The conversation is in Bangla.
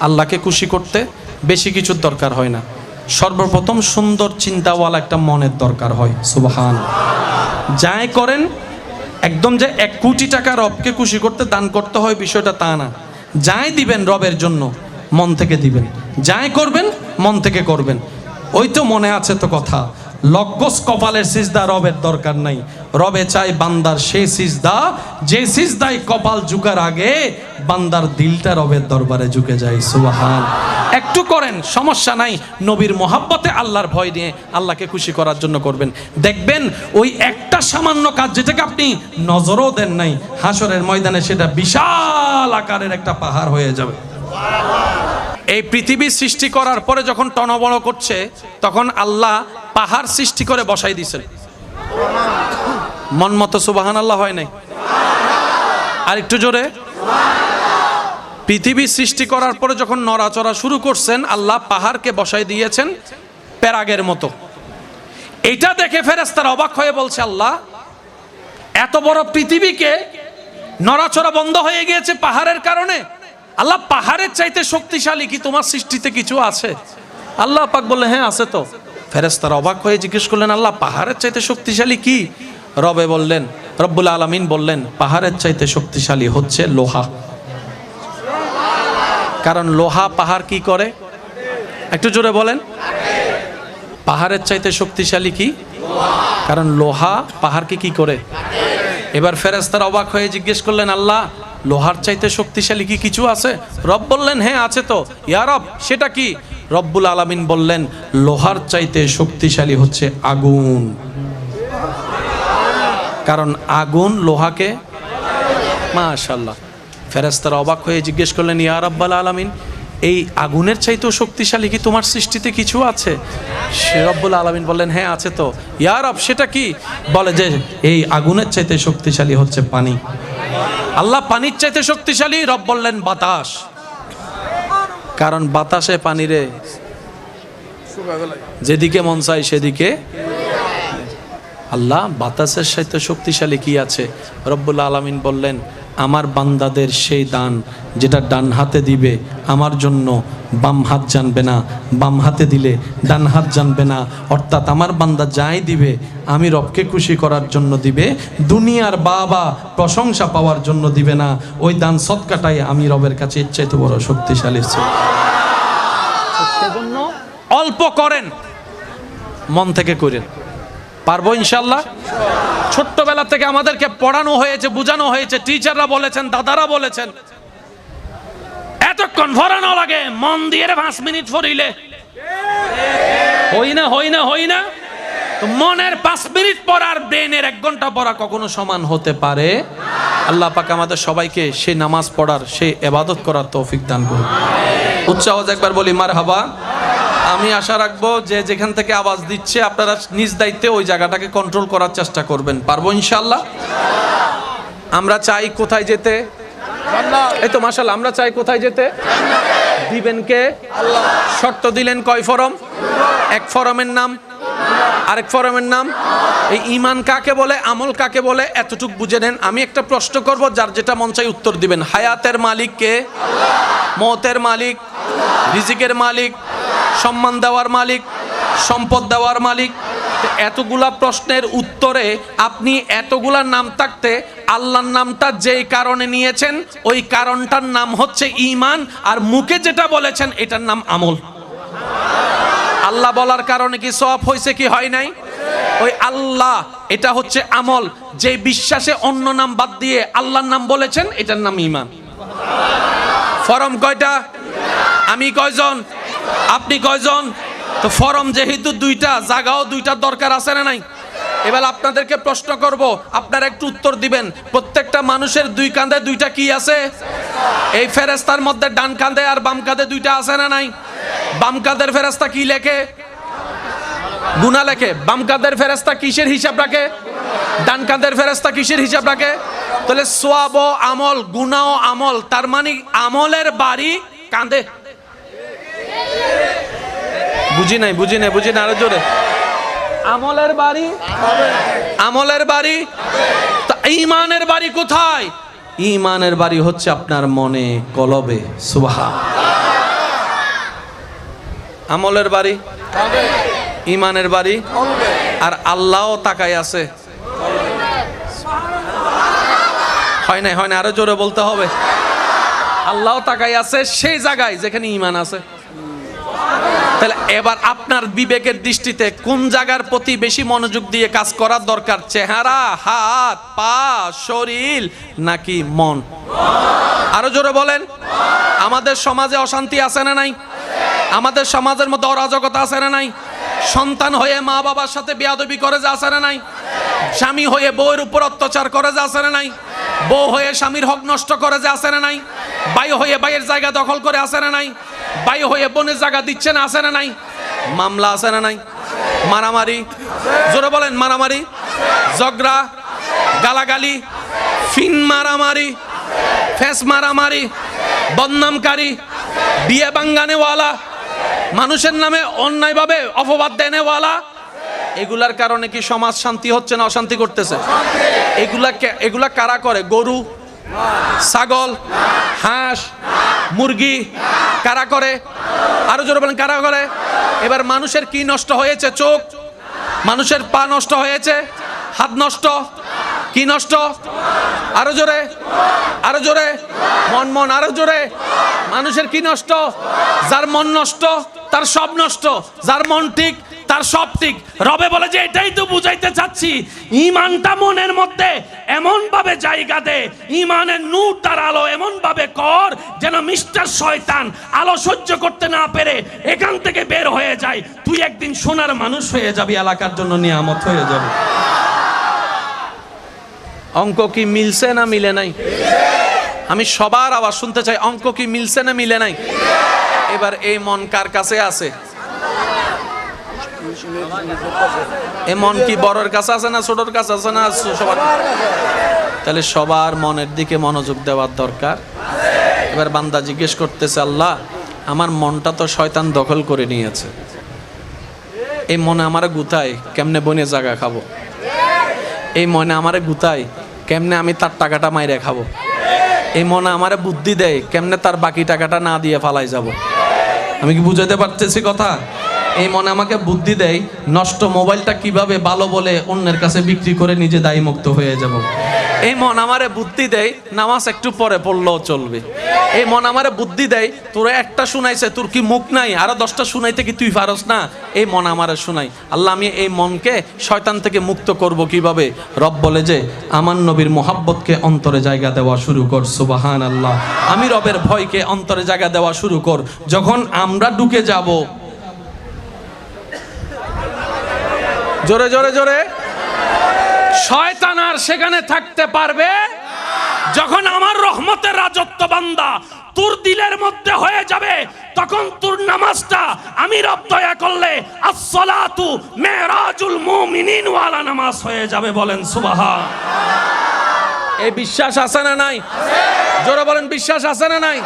আল্লাহকে খুশি করতে বেশি কিছুর দরকার হয় না। সর্বপ্রথম সুন্দর চিন্তাওয়ালা একটা মনের দরকার হয়, সুবাহান। যাই করেন, একদম যে এক কোটি টাকা রবকে খুশি করতে দান করতে হয় বিষয়টা তা না। যাই দিবেন রবের জন্য, মন থেকে দিবেন। যাই করবেন, মন থেকে করবেন। ওই তো মনে আছে তো কথা। লগ্গস কপালের সিজদা রবের দরকার নাই। রবে চাই বান্দার সেই সিজদা, যে সিজদায় কপাল ঝুকার আগে বান্দার দিলটা রবের দরবারে ঝুঁকে যায়। সুবাহান। একটু করেন, সমস্যা নাই। নবীর মোহাব্বতে আল্লাহর ভয় নিয়ে আল্লাহকে খুশি করার জন্য করবেন। দেখবেন ওই একটা সামান্য কাজ যেটাকে আপনি নজরও দেন নাই, হাসরের ময়দানে সেটা বিশাল আকারের একটা পাহাড় হয়ে যাবে। এই পৃথিবী সৃষ্টি করার পরে যখন টনবড় করছে, তখন আল্লাহ পাহাড় সৃষ্টি করে বসাই দিয়েছেন। মন মতো সুবাহান আল্লাহ হয় নাই? আর একটু জোরে। পৃথিবী সৃষ্টি করার পরে যখন নড়াচড়া শুরু করছেন, আল্লাহ পাহাড়কে বসাই দিয়েছেন প্যারাগের মতো। এটা দেখে ফেরেস্তার অবাক হয়ে বলছে, আল্লাহ, এত বড় পৃথিবীকে নড়াচড়া বন্ধ হয়ে গিয়েছে পাহাড়ের কারণে? আল্লাহ পাহাড়ের চাইতে শক্তিশালী কি তোমার সৃষ্টিতে কিছু আছে? আল্লাহ পাক বললে হ্যাঁ আছে তো। ফেরেস্তার অবাক হয়ে জিজ্ঞেস করলেন, আল্লাহ, পাহাড়ের চাইতে শক্তিশালী কি? রবে বললেন, রব্বুল আলমিন বললেন, পাহাড়ের চাইতে শক্তিশালী হচ্ছে লোহা। কারণ লোহা পাহাড় কি করে? একটু জোরে বলেন। পাহাড়ের চাইতে শক্তিশালী কি? কারণ লোহা পাহাড়কে কি করে? এবার ফেরেস্তার অবাক হয়ে জিজ্ঞেস করলেন, আল্লাহ লোহার চাইতে শক্তিশালী কি কিছু আছে? রব বললেন হ্যাঁ আছে তো। ইয়া রব, সেটা কি? রব্বুল আলামিন বললেন, লোহার চাইতে শক্তিশালী হচ্ছে আগুন। কারণ আগুন লোহাকে? মাশাল্লাহ ফেরেস্তারা অবাক হয়ে জিজ্ঞেস করলেন, ইয়া রাব্বাল আলামিন, এই আগুনের চাইতেও শক্তিশালী কি তোমার সৃষ্টিতে কিছু আছে? সে রব্বুল আলামিন বললেন হ্যাঁ আছে তো। ইয়া রব, সেটা কি? বলে যে, এই আগুনের চাইতে শক্তিশালী হচ্ছে পানি। আল্লাহ পানির চাইতে শক্তিশালী, রব বললেন বাতাস। কারণ বাতাসে পানিরে যেদিকে মন চাই সেদিকে। আল্লাহ বাতাসের সাথে শক্তিশালী কি আছে? রব্বুল আলমিন বললেন আমার বান্দাদের সেই দান যেটা ডান হাতে দিবে আমার জন্য বাম হাত জানবে না। বাম হাতে দিলে ডান হাত জানবে না। অর্থাৎ আমার বান্দা যাই দিবে আমি রবকে খুশি করার জন্য দিবে দুনিয়ার বাবা প্রশংসা পাওয়ার জন্য দিবে না। ওই দান সৎকাটাই আমি রবের কাছে ইচ্ছাইতে বড় শক্তিশালী অল্প করেন মন থেকে করেন। পারব ইনশাল্লাহ? ছোট্টবেলা থেকে আমাদেরকে পড়ানো হয়েছে, বোঝানো হয়েছে, টিচাররা বলেছেন, দাদারা বলেছেন। এতক্ষণ ভরানো লাগে, মন দিয়ে পাঁচ মিনিট ফরিলে হই না হই না হই না। মনের পাঁচ মিনিট পড়ার ব্রেনের এক ঘণ্টা পড়া কখনো সমান হতে পারে? আল্লাহ পাক আমাদের সবাইকে সেই নামাজ পড়ার, সেই এবাদত করার তৌফিক দান করুন উচ্চ একবার বলি মার হাবা আমি আশা রাখব যে যেখান থেকে আওয়াজ দিচ্ছে, আপনারা নিজ দায়িত্বে ওই জায়গাটাকে কন্ট্রোল করার চেষ্টা করবেন। পারব ইনশাল্লাহ আমরা চাই কোথায় যেতে? এই তো মাসাল আমরা চাই কোথায় যেতে? দিবেন কে? শর্ত দিলেন কয় ফরম? এক ফরমের নাম। আরেক ফরমের নাম। এই ইমান কাকে বলে, আমল কাকে বলে, এতটুক বুঝে নেন। আমি একটা প্রশ্ন করব, যার যেটা মন চাই উত্তর দিবেন। হায়াতের মালিক কে? মতের মালিক? রিজিকের মালিক? সম্মান দেওয়ার মালিক, সম্পদ দেওয়ার মালিক। এতগুলা প্রশ্নের উত্তরে আপনি এতগুলা নাম থাকতে আল্লাহর নামটা যেই কারণে নিয়েছেন, ওই কারণটার নাম হচ্ছে ইমান আর মুখে যেটা বলেছেন, এটার নাম আমল। আল্লাহ বলার কারণে কি সব হয়েছে কি হয় নাই? ওই আল্লাহ, এটা হচ্ছে আমল। যে বিশ্বাসে অন্য নাম বাদ দিয়ে আল্লাহর নাম বলেছেন, এটার নাম ইমান ফরম কয়টা? আমি কয়জন? আপনি কয়জন? তো ফরম যেহেতু দুইটা জায়গাও দুইটা দরকার আছে না নাই? এবার আপনাদেরকে প্রশ্ন করব, আপনারা একটু উত্তর দিবেন। প্রত্যেকটা মানুষের দুই কাঁধে দুইটা কি আছে? এই ফেরেস্তার মধ্যে ডান কাঁধে আর বাম কাঁধে দুইটা আছে না নাই? বাম কাঁধের ফেরেস্তা কি লেখে? গুনা লেখে। বাম কাঁধের ফেরেস্তা কিসের হিসাব রাখে? ডান কাঁধের ফেরেস্তা কিসের হিসাব রাখে? তাহলে সোয়াব আমল গুনা ও আমল, তার মানে আমলের বাড়ি কাঁধে। বুঝি নাই বুঝি নাই বুঝি না আরও জোরে। আমলের বাড়ি? আমলের বাড়ি? তা ইমানের বাড়ি কোথায়? ইমানের বাড়ি হচ্ছে আপনার মনে কলবে সুবাহা আমলের বাড়ি? ইমানের বাড়ি? আর আল্লাহও তাকাই আছে। হয় নাই হয় না আরও জোরে বলতে হবে। আল্লাহ তাকাই আছে সেই জায়গায় যেখানে ইমান আছে। তাহলে এবার আপনার বিবেকের দৃষ্টিতে কোন জায়গার প্রতি বেশি মনোযোগ দিয়ে কাজ করার দরকার? চেহারা, হাত, পা, শরীর নাকি মন? আরও জোরে বলেন। আমাদের সমাজে অশান্তি আছে না নাই? আমাদের সমাজের মধ্যে অরাজকতা আছে না নাই? সন্তান হয়ে মা বাবার সাথে বেয়াদবি করে যা আছে না নাই? স্বামী হয়ে বউয়ের উপর অত্যাচার করে যা আছে না নাই? বউ হয়ে স্বামীর হক নষ্ট করে যে আছে না নাই? বাই হয়ে বাইয়ের জায়গা দখল করে আছে না নাই? বাই হয়ে বোনের জায়গা দিচ্ছে না, আছে না নাই? মামলা আছে না নাই? মারামারি? জোরে বলেন, মারামারি? ঝগড়া? গালাগালি? ফিন মারামারি? ফেস মারামারি? বদনামকারী? বিয়ে বাঙ্গানেওয়ালা? মানুষের নামে অন্যায়ভাবে অপবাদ দেনেওয়ালা? এগুলার কারণে কি সমাজ শান্তি হচ্ছে না অশান্তি করতেছে? এগুলাকে, এগুলা কারা করে? গরু? ছাগল? হাঁস? মুরগি? কারা করে? আরও জোরে বলেন, কারা করে? এবার মানুষের কি নষ্ট হয়েছে চোখ? মানুষের পা নষ্ট হয়েছে? হাত নষ্ট? কি নষ্ট? আরও জোরে আরও জোরে, মন মন, আরও জোরে। মানুষের কি নষ্ট? যার মন নষ্ট, তার সব নষ্ট। যার মন ঠিক তার সব ঠিক। রবে বলে যে, এটাই তো বুঝাইতে চাচ্ছি। ইমানটা মনের মধ্যে এমন ভাবে জায়গা দে। ইমানের নূর তার আলো এমন ভাবে কর যেন মিস্টার শয়তান আলো সহ্য করতে না পেরে এখান থেকে বের হয়ে যায়। তুই একদিন সোনার মানুষ হয়ে যাবি, এলাকার জন্য নিয়ামত হয়ে যাবে। অঙ্ক কি মিলছে না মিলে নাই? আমি সবার আওয়াজ শুনতে চাই, অঙ্ক কি মিলছে না মিলে নাই? এবার এই মন কার কাছে আছে? এ মন কি বড়র কাছে আছে না ছোটর কাছে আছে না সবার তাহলে সবার মনের দিকে মনোযোগ দেওয়ার দরকার। এবার বান্দা জিজ্ঞেস করতেছে আল্লাহ আমার মনটা তো শয়তান দখল করে নিয়েছে। এই মনে আমারে গুতায় কেমনে বনে জায়গা খাব? এই মনে আমারে গুতায় কেমনে আমি তার টাকাটা মাইরে খাব? এই মনে আমারে বুদ্ধি দেয় কেমনে তার বাকি টাকাটা না দিয়ে ফালাই যাব? আমি কি বুঝাতে পারতেছি কথা? এই মনে আমাকে বুদ্ধি দেয়, নষ্ট মোবাইলটা কীভাবে ভালো বলে অন্যের কাছে বিক্রি করে নিজে দায়ী মুক্ত হয়ে যাব। এই মন আমারে বুদ্ধি দেয়, নামাজ একটু পরে পড়লেও চলবে। এই মন আমারে বুদ্ধি দেয়, তোর একটা শুনাইছে, তোর কি মুখ নাই? আরও দশটা শুনাইতে কি তুই পারস না? এই মন আমারে শুনাই। আল্লাহ, আমি এই মনকে শয়তান থেকে মুক্ত করব কীভাবে? রব বলে যে, আমার নবীর মোহাব্বতকে অন্তরে জায়গা দেওয়া শুরু কর সুবাহান আল্লাহ আমি রবের ভয়কে অন্তরে জায়গা দেওয়া শুরু কর। যখন আমরা ঢুকে যাব জোরে জোরে জোরে। শয়তান আর সেখানে থাকতে পারবে? যখন আমার রহমতের রাজত্ব বান্দা তোর দিলের মধ্যে হয়ে যাবে, তখন তোর নামাজটা আমি রব দয়া করলে আসসালাতু মেরাজুল মুমিনিন ওয়ালা নামাজ হয়ে যাবে বলেন সুবহান। এই বিশ্বাস আছে না নাই? জোরে বলেন, বিশ্বাস আছে না নাই?